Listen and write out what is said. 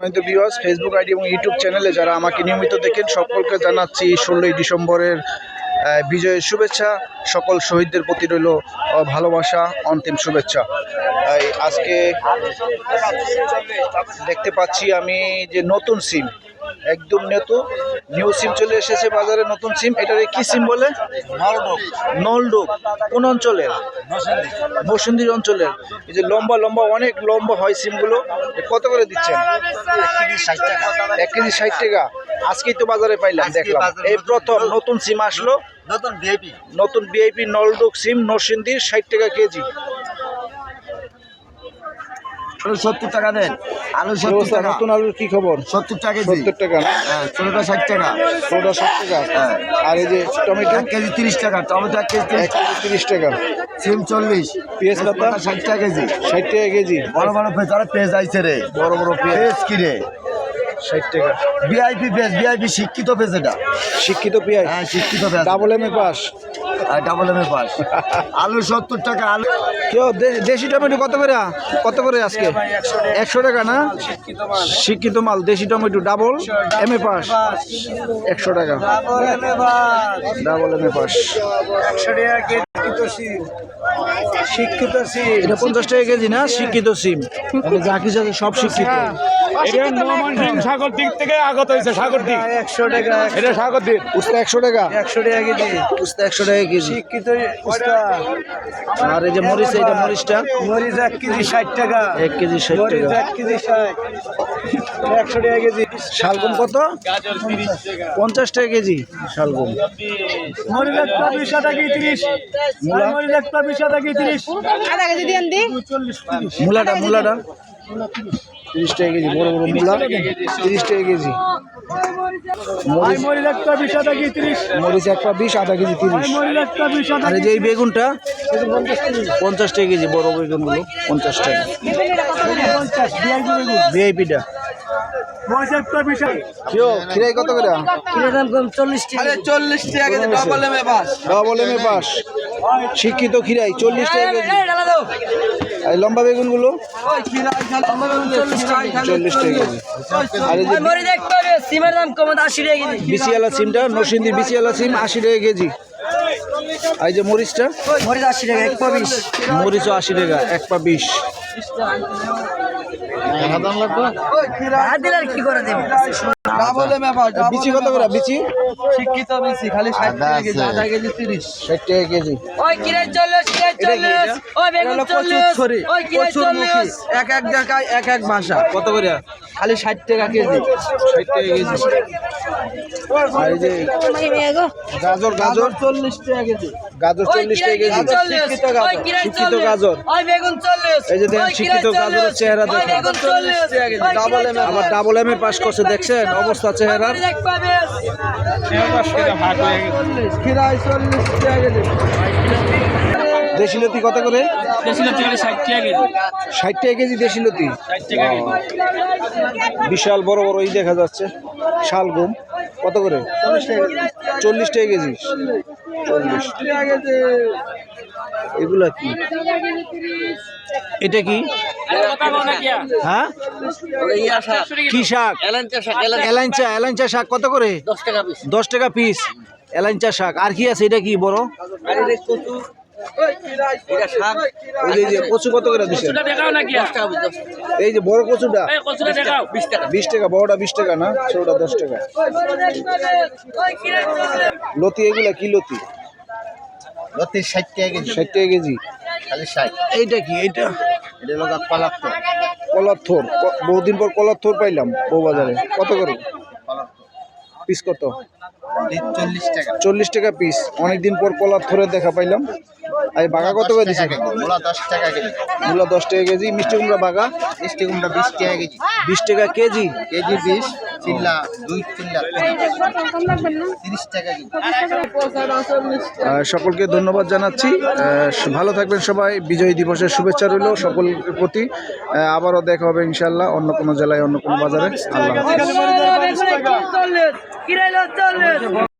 সম্মানিত viewers Facebook ID এবং YouTube চ্যানেলে যারা আমাকে নিয়মিত দেখেন, সকলকে জানাচ্ছি ষোলোই ডিসেম্বরের বিজয়ের শুভেচ্ছা। সকল শহীদদের প্রতি রইল ভালোবাসা, অন্তিম শুভেচ্ছা। আজকে দেখতে পাচ্ছি আমি যে নতুন সিম একদম নতুন নিউ সিম চলে এসেছে বাজারে নতুন সিম এটারে কি সিম বলে? নলডোক। কোন অঞ্চলের? বসুন্দির অঞ্চলের। এই যে লম্বা লম্বা অনেক লম্বা হয় সিমগুলো কত করে দিচ্ছেন? এক কেজি ষাট টাকা। আজকেই তো বাজারে পাইলাম দেখলাম। এই প্রথম নতুন সিম আসলো। নতুন ভিআইপি নতুন বিআইপি নলডোক সিম নরসিংদীর ষাট টাকা কেজি। সত্তর টাকা দেন। আলু সত্তর অবস্থা? টাকা। নতুন আলুর কি খবর? সত্তর টাকা সত্তর টাকা হ্যাঁ ষোলোটা ষাট টাকা। ষোলোটা ষাট টাকা? হ্যাঁ। আর এই যে টমেটো? এক কেজি তিরিশ টাকা। টমেটো এক কেজি এক তিরিশ কেজি তিরিশ টাকা। সিম চল্লিশ। পেঁয়াজ পাতা? ষাট টাকা কেজি। ষাট টাকা কেজি। বড় বড় পেঁয়াজ আরে পেঁয়াজ আইছে রে। বড় বড় পেঁয়াজ। পেঁয়াজ কি রে? ষাট টাকা। ভিআইপি পেঁয়াজ ভিআইপি শিক্ষিত পেঁয়াজ এটা। শিক্ষিত পেঁয়াজ? হ্যাঁ শিক্ষিত পেঁয়াজ। Double M A pass double M A pass আলু সত্তর টাকা আলু কেউ দেশি টমেটো কত করে? কত করে আজকে? একশো টাকা না? শিক্ষিত মাল দেশি tomato double M A pass একশো টাকা। ডাবল এম এ পাস শিক্ষিত এটা পঞ্চাশ টাকা কেজি না? শিক্ষিত সিম মানে যা কিছু আছে সব শিক্ষিত। এটা নমান সিং সাগর দিক থেকে আগত হয়েছে সাগর দিক। একশো টাকা। এটা সাগর দিক। উস্তা একশো টাকা। একশো টাকা কেজি। উস্তা একশো টাকা কেজি। শিক্ষিত আর এই যে মরিচ এটা মরিচটা? মরিচ এক কেজি ষাট টাকা। এক কেজি ষাট টাকা। এক কেজি ষাট। একশো টাকা কেজি। শালগম কত? পঞ্চাশ টাকা কেজি। শালগম। কেজি মূলাটা মূলাটা? তিরিশ টাকা কেজি বড় বড় মূলা? তিরিশ টাকা কেজি। মরিচ মরিচ একটা বিশ টাকা তিরিশ। মরিচ একটা বিশ আধা কেজি তিরিশ। আর যে এই বেগুনটা? পঞ্চাশ টাকা কেজি। বড় বেগুনগুলো পঞ্চাশ টাকা। ভিআইপিটা মরিচ একটা বিশ কেউ খিরাই কত করে? কিনে দাম কম চল্লিশ টাকা। চল্লিশ টাকা double M A pass double M A pass শিক্ষিত খিরাই চল্লিশ টাকা কেজি। আর এই লম্বা বেগুনগুলো চল্লিশ টাকা কেজি। আর এই যে মরি দেখতে হবে সিমের দাম কম আশি টাকা কেজি। বিসিয়ালা সিমটা নরসিংদী বিসিয়ালা সিম আশি টাকা কেজি। এই যে মরিচটা? মরিচ আশি টাকা এক পা বিশ। মরিচও আশি টাকা এক পা বিশ। আর লাগবে আর কি করে দেবে ডাবল এম বিচি কত করে? বিচি? শিক্ষিত বেশি খালি ষাট টাকা কেজি আধা কেজি তিরিশ। ষাট টাকা কেজি। ওই কিরে চল্লিশ কিরে চল্লিশ? ওই বেগুন চল্লিশ ওই কিরে চল্লিশ? এক এক জায়গায় এক এক ভাষা। কত করে? খালি ষাট টাকা কেজি। ষাট টাকা কেজি। আর যে গাজর গাজর? চল্লিশ টাকা কেজি। গাজর ওই চল্লিশ কিরে টাকা কেজি। শিক্ষিত গাজর। ওই বেগুন চল্লিশ এই যে দেখেন শিক্ষিত গাজরের চেহারা দেখেন। বেগুন টাকা কেজি, এ আবার ডাবল এম এ পাস করছে দেখছেন? অবস্থা চেহারার হয়ে কেজি দেশি লতি কত করে? ষাট টাকা কেজি। ষাট টাকা কেজি দেশি লতি? ষাট টাকা কেজি। বিশাল বড় বড় ই দেখা যাচ্ছে। শালগম কত করে? চল্লিশ টাকা কেজি। চল্লিশ টাকা কেজি। এগুলা কি? এটা কি? হ্যাঁ? কি এলাঞ্চা এলাঞ্চা শাক কত করে? দশ টাকা পিস এলাঞ্চা শাক। আর কি আছে? এটা কি বড়? কচু কত করে দিচ্ছে এই যে বড় কচুটা? বিশ টাকা, বড়টা বিশ টাকা না? ছোটটা দশ টাকা। লতি এগুলা কি লতি? ষাট টাকা কেজি। ষাট টাকা কেজি। খালি ষাট। এইটা কি? এইটা? এটা লোক বহুদিন পর কলার থোর পাইলাম বউবাজারে। কত করে? পিস কত? চল্লিশ টাকা। চল্লিশ টাকা পিস। অনেকদিন পর কলার থোরের দেখা পাইলাম। আর বাঘা কত করে দিছে মূলা দশ টাকা কেজি মূলা দশ টাকা কেজি মিষ্টি কুমড়া বাঘা মিষ্টি কুমড়া বিশ টাকা কেজি বিশ টাকা কেজি কেজি বিশ চিল্লা দুই চিল্লা তিরিশ টাকা কেজি সকলকে ধন্যবাদ জানাচ্ছি আহ, ভালো থাকবেন সবাই বিজয় দিবসের শুভেচ্ছা রইল সকলের প্রতি আবারও দেখা হবে ইনশাল্লাহ অন্য কোনো জেলায় অন্য কোনো বাজারে আল্লাহ